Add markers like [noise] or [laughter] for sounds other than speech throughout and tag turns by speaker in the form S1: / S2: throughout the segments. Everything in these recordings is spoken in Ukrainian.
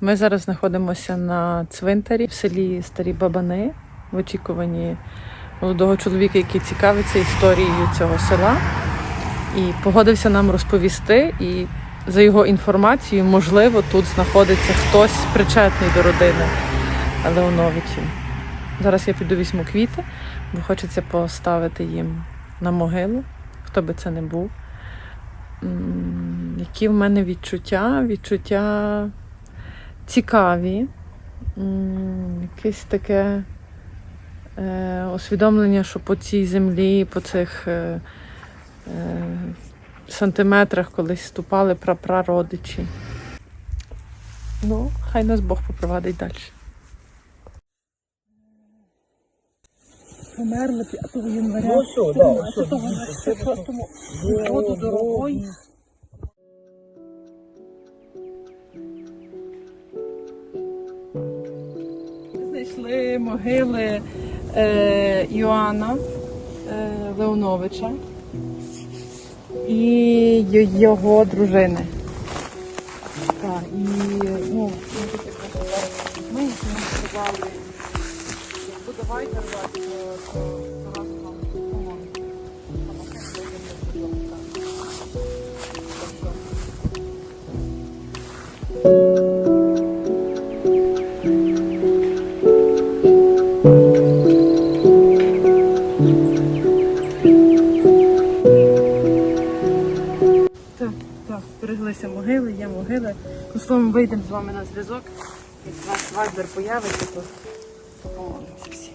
S1: Ми зараз знаходимося на цвинтарі в селі Старі Бабани в очікуванні молодого чоловіка, який цікавиться історією цього села. І погодився нам розповісти. І за його інформацією, можливо, тут знаходиться хтось причетний до родини Леоновичів. Зараз я піду візьму квіти, бо хочеться поставити їм на могилу, хто би це не був. Які в мене відчуття? Відчуття цікаві, якесь таке е, усвідомлення, що по цій землі, по цих е, е, сантиметрах колись ступали прапрародичі. Ну, хай нас Бог попровадить далі. Померли 5 января.
S2: Ну що, да, що,
S1: 26-му роду дорогої. Знайшли могили е, Йоанна е, Леоновича і його дружини. Так, і ну, ми сказали, будувайте рвати, могили, є могили. Ну, словом, вийдемо з вами на зв'язок. Як ваш вайбер появиться, то помолимося всі.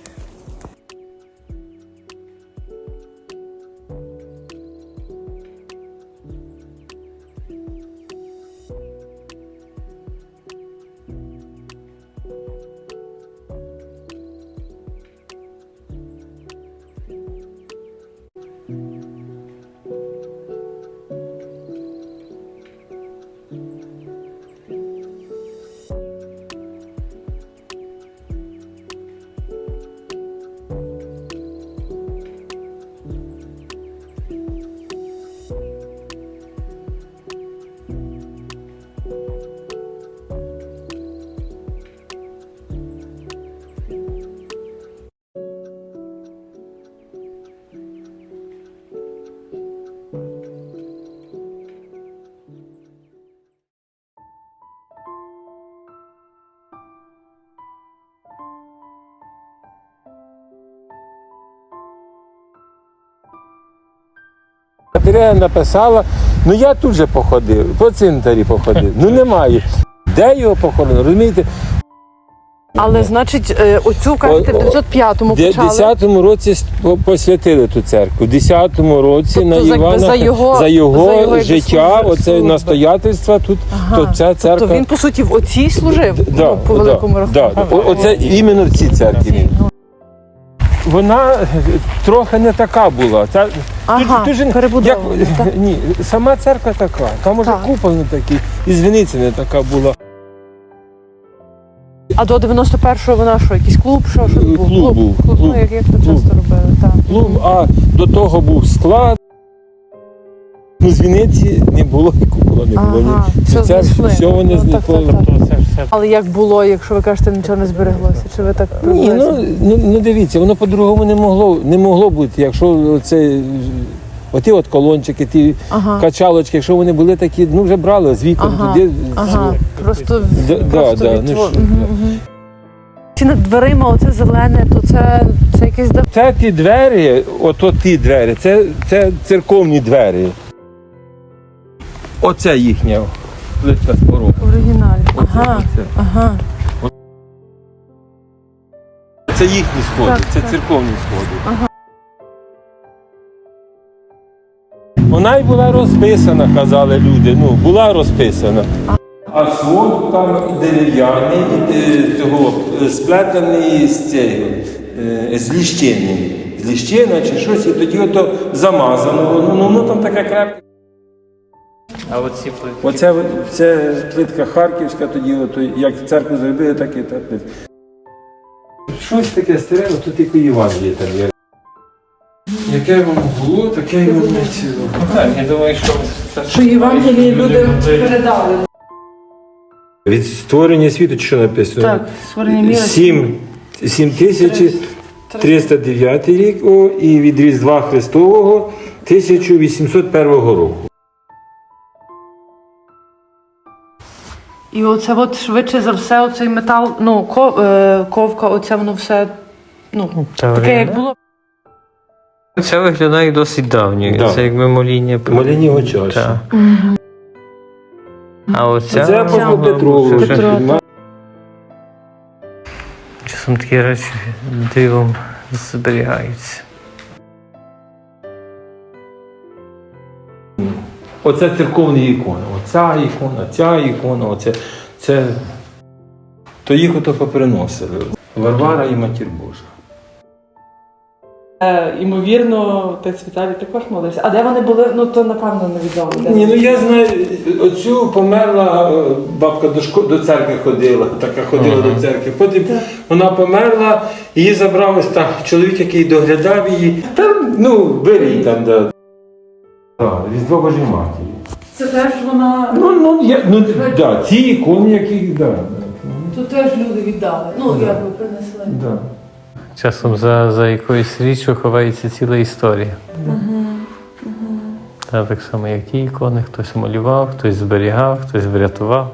S2: Катерина написала, ну я тут же походив, по цинтарі походив. Ну немає. Де його похоронено? Розумієте?
S1: Але значить, е, оцю кажете, в
S2: О, о,
S1: 905-му
S2: Де в 10-му році посвятили ту церкву. В 10-му році
S1: Тобто
S2: на Івана
S1: за його-
S2: за його,
S1: за його
S2: життя, оце настоятельство тут,
S1: Ага.
S2: то ця церква.
S1: Тобто він, по суті, в оцій служив,
S2: Да,
S1: ну, по великому
S2: да,
S1: рахунку.
S2: О- Оце іменно в цій церкві. Вона е, трохи не така була. Ця,
S1: Ага,
S2: тут тут,
S1: перебудована,
S2: як-
S1: так. [laughs]
S2: Ні, сама церква така. Там уже
S1: Так.
S2: купол не такий, і звіниця не така була.
S1: А до 91-го вона що, якийсь клуб, що, що
S2: Клуб
S1: був?
S2: був,
S1: Клуб,
S2: клуб,
S1: ну, як, як то
S2: клуб.
S1: часто робили, так.
S2: Ну, а до того був склад. Ну, з Вінниці не було і купола не було.
S1: Ага,
S2: ні.
S1: все
S2: це все вони
S1: Ну, так,
S2: знесли.
S1: так, так.
S2: То це ж все.
S1: Але як було, якщо ви кажете, нічого не збереглося? Чи ви так
S2: Ні,
S1: приблизно?
S2: ну, ну, ну дивіться, воно по-другому не могло, не могло бути, якщо це. Оті от колончики, ті
S1: Ага.
S2: качалочки, якщо вони були такі, ну вже брали з вікон
S1: Ага,
S2: туди.
S1: Ага, просто,
S2: Да,
S1: просто
S2: да, да, ну
S1: тво-
S2: що,
S1: Мгм, мгм. Ці над дверима, оце зелене, то це, це якесь
S2: Це ті двері, ото ті двері, це, це церковні двері. Оце їхня плитка з порогу.
S1: Ага,
S2: оце.
S1: ага.
S2: Це їхні сходи,
S1: Так,
S2: це
S1: так.
S2: церковні сходи.
S1: Ага.
S2: Вона й була розписана, казали люди. Ну, була розписана. А свод там дерев'яний, е, цього е, сплетений з цією, е, з ліщини. З ліщина чи щось, і тоді ото замазано. Ну, ну, ну там таке крепке.
S3: А оці плитки.
S2: Оце це плитка харківська, тоді ото, як церкву зробили, так і та плитка. Щось таке старе, тут тільки Євангеліє там є. Яке вам було, таке й вам не ціло.
S3: Так, я думаю, що це
S1: Що Євангелії люди передали.
S2: Від створення світу, чи що написано?
S1: Так, створення міра.
S2: 7, 7309 рік о, і від Різдва Христового 1801 року.
S1: І оце от швидше за все, оцей метал, ну, ко- е, ковка, оце воно все, ну, таке як було.
S3: Це виглядає досить давньо.
S2: Да.
S3: Це якби моління.
S2: очаші.
S3: Так. А оця
S2: Це апостол
S3: ну,
S2: Петро.
S3: Часом такі речі дивом зберігаються.
S2: Оце церковні ікони. Оця ікона, ця ікона, оце. Це... То їх ото поприносили. Варвара і Матір Божа.
S1: Е, Імовірно, отець Віталій також молився. А де вони були? Ну, то напевно невідомо. Де
S2: Ні, ну я знаю, оцю померла е, бабка до шко... до церкви ходила, така ходила
S3: Ага.
S2: до церкви. Потім вона померла, її забрав ось так чоловік, який доглядав її. Там, ну, вирій там, да. Так, Різдво Божої Матері.
S1: Це теж вона.
S2: Ну, ну, я, ну, да, ці ікони, які, да, да.
S1: Тут теж люди віддали. Ну, як ви принесли.
S2: Да.
S3: Часом за, за якоюсь річчю ховається ціла історія. Та так само, як ті ікони, хтось малював, хтось зберігав, хтось врятував.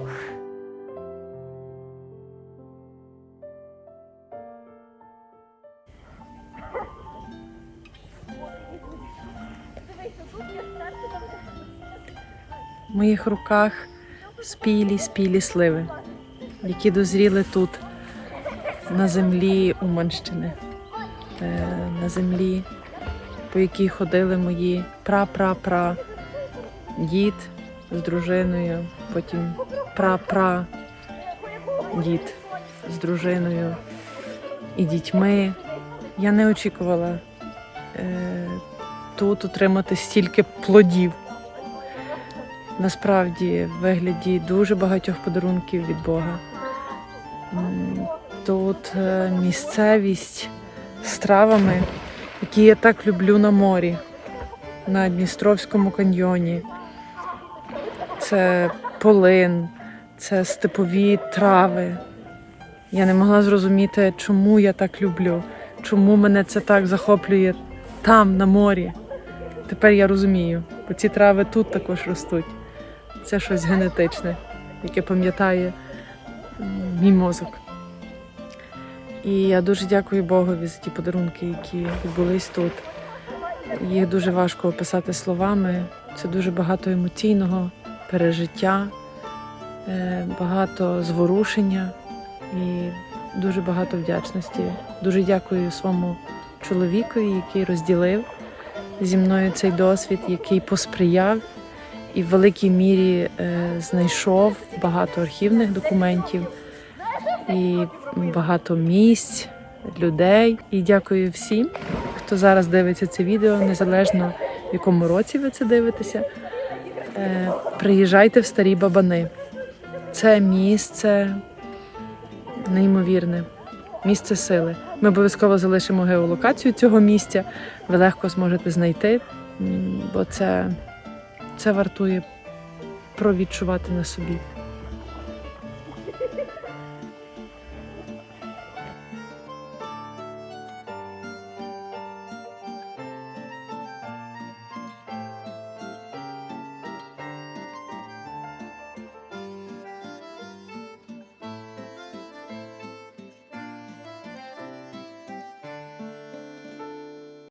S1: В моїх руках спілі, спілі сливи, які дозріли тут, на землі Уманщини, Е, на землі, по якій ходили мої пра-пра-пра дід з дружиною, потім пра-пра дід з дружиною і дітьми. Я не очікувала е, тут отримати стільки плодів. Насправді, в вигляді дуже багатьох подарунків від Бога. Тут е, місцевість з травами, які я так люблю на морі, на Дністровському каньйоні. Це полин, це степові трави. Я не могла зрозуміти, чому я так люблю, чому мене це так захоплює там, на морі. Тепер я розумію, бо ці трави тут також ростуть. Це щось генетичне, яке пам'ятає мій мозок. І я дуже дякую Богові за ті подарунки, які відбулись тут. Їх дуже важко описати словами. Це дуже багато емоційного пережиття, е, багато зворушення і дуже багато вдячності. Дуже дякую своєму чоловікові, який розділив зі мною цей досвід, який посприяв і в великій мірі е, знайшов багато архівних документів і багато місць, людей. І дякую всім, хто зараз дивиться це відео, незалежно в якому році ви це дивитеся. Е, приїжджайте в старі бабани. Це місце неймовірне, місце сили. Ми обов'язково залишимо геолокацію цього місця. Ви легко зможете знайти, бо це, це вартує провідчувати на собі.